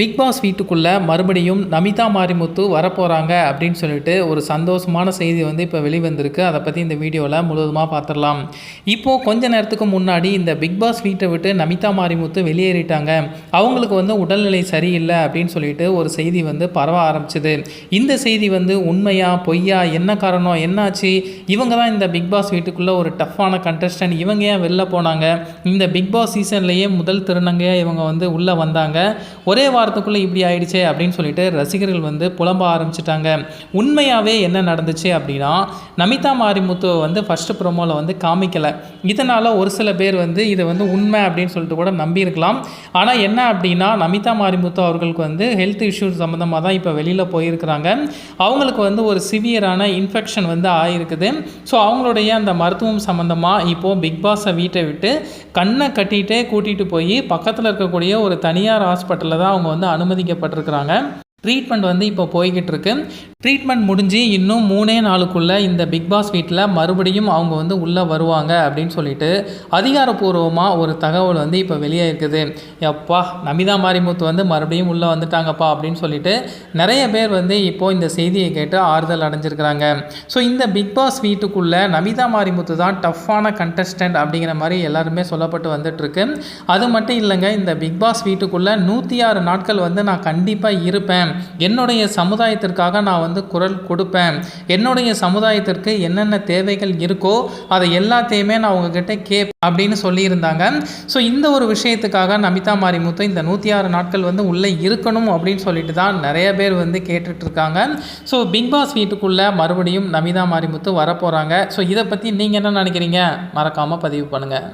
Big pass வீட்டுக்குள்ளே மறுபடியும் நமிதா மாரிமுத்து வரப்போகிறாங்க அப்படின்னு சொல்லிட்டு ஒரு சந்தோஷமான செய்தி வந்து இப்போ வெளிவந்திருக்கு. அதை பற்றி இந்த வீடியோவில் முழுவதுமாக பார்த்துடலாம். இப்போது கொஞ்ச நேரத்துக்கு முன்னாடி இந்த பிக் பாஸ் வீட்டை விட்டு நமிதா மாரிமுத்து வெளியேறிட்டாங்க. அவங்களுக்கு வந்து உடல்நிலை சரியில்லை அப்படின்னு சொல்லிட்டு ஒரு செய்தி வந்து பரவ ஆரம்பிச்சுது. இந்த செய்தி வந்து உண்மையா பொய்யா என்ன காரணம் என்னாச்சு? இவங்க தான் இந்த பிக் பாஸ் வீட்டுக்குள்ளே ஒரு டஃப்பான கண்டஸ்டன்ட் இவங்க ஏன் வெளில போனாங்க? இந்த பிக் பாஸ் சீசன்லேயே முதல் திருநங்கையாக இவங்க வந்து உள்ளே வந்தாங்க. ஒரே வாரத்துக்குள்ளே இப்படி ஆயிடுச்சு அப்படின்னு சொல்லிட்டு ரசிகர்கள் வந்து புலம்ப ஆரம்பிச்சிட்டாங்க. உண்மையாகவே என்ன நடந்துச்சு அப்படின்னா நமிதா மாரிமுத்துவை வந்து ஃபஸ்ட்டு ப்ரோமோவில் வந்து காமிக்கலை. இதனால் ஒரு சில பேர் வந்து இதை வந்து உண்மை அப்படின்னு சொல்லிட்டு கூட நம்பியிருக்கலாம். ஆனால் என்ன அப்படின்னா நமிதா மாரிமுத்து அவர்களுக்கு வந்து ஹெல்த் இஷ்யூஸ் சம்மந்தமாக தான் இப்போ வெளியில் போயிருக்கிறாங்க. அவங்களுக்கு வந்து ஒரு சிவியரான இன்ஃபெக்ஷன் வந்து ஆயிருக்குது. ஸோ அவங்களுடைய அந்த மருத்துவம் சம்மந்தமாக இப்போது பிக் பாஸை வீட்டை விட்டு கண்ணை கட்டிகிட்டே கூட்டிகிட்டு போய் பக்கத்தில் இருக்கக்கூடிய ஒரு தனியார் ஹாஸ்பிட்டலில் தான் அவங்க வந்து அனுமதிக்கப்பட்டிருக்கிறாங்க. ட்ரீட்மெண்ட் வந்து இப்போ போய்கிட்டு இருக்கு ட்ரீட்மெண்ட் முடிஞ்சு இன்னும் மூணே நாளுக்குள்ளே இந்த பிக் பாஸ் வீட்டில் மறுபடியும் அவங்க வந்து உள்ளே வருவாங்க அப்படின்னு சொல்லிட்டு அதிகாரப்பூர்வமாக ஒரு தகவல் வந்து இப்போ வெளியே இருக்குது எப்பா நமிதா மாரிமுத்து வந்து மறுபடியும் உள்ளே வந்துட்டாங்கப்பா அப்படின்னு சொல்லிட்டு நிறைய பேர் வந்து இப்போது இந்த செய்தியை கேட்டு ஆறுதல் அடைஞ்சிருக்கிறாங்க. ஸோ இந்த பிக் பாஸ் வீட்டுக்குள்ளே நமிதா மாரிமுத்து தான் டஃப்பான கண்டஸ்டன்ட் அப்படிங்கிற மாதிரி எல்லாருமே சொல்லப்பட்டு வந்துட்டுருக்கு. அது மட்டும் இல்லைங்க இந்த பிக் பாஸ் வீட்டுக்குள்ளே நூற்றி ஆறு நாட்கள் வந்து நான் கண்டிப்பாக இருப்பேன். என்னுடைய சமுதாயத்திற்காக நான் வந்து குரல் கொடுப்பேன். என்னுடைய சமுதாயத்திற்கு என்னென்ன தேவைகள் இருக்கோ அதை எல்லாத்தையுமே நான் உங்ககிட்ட கேப் அப்படின்னு சொல்லியிருந்தாங்க. ஸோ இந்த ஒரு விஷயத்துக்காக நமிதா மாரிமுத்து இந்த நூற்றி ஆறு நாட்கள் வந்து உள்ளே இருக்கணும் அப்படின்னு சொல்லிட்டு தான் நிறைய பேர் வந்து கேட்டுட்ருக்காங்க. ஸோ பிக் பாஸ் வீட்டுக்குள்ளே மறுபடியும் நமிதா மாரிமுத்து வரப்போகிறாங்க ஸோ இதை பற்றி நீங்கள் என்ன நினைக்கிறீங்க? மறக்காமல் பதிவு பண்ணுங்கள்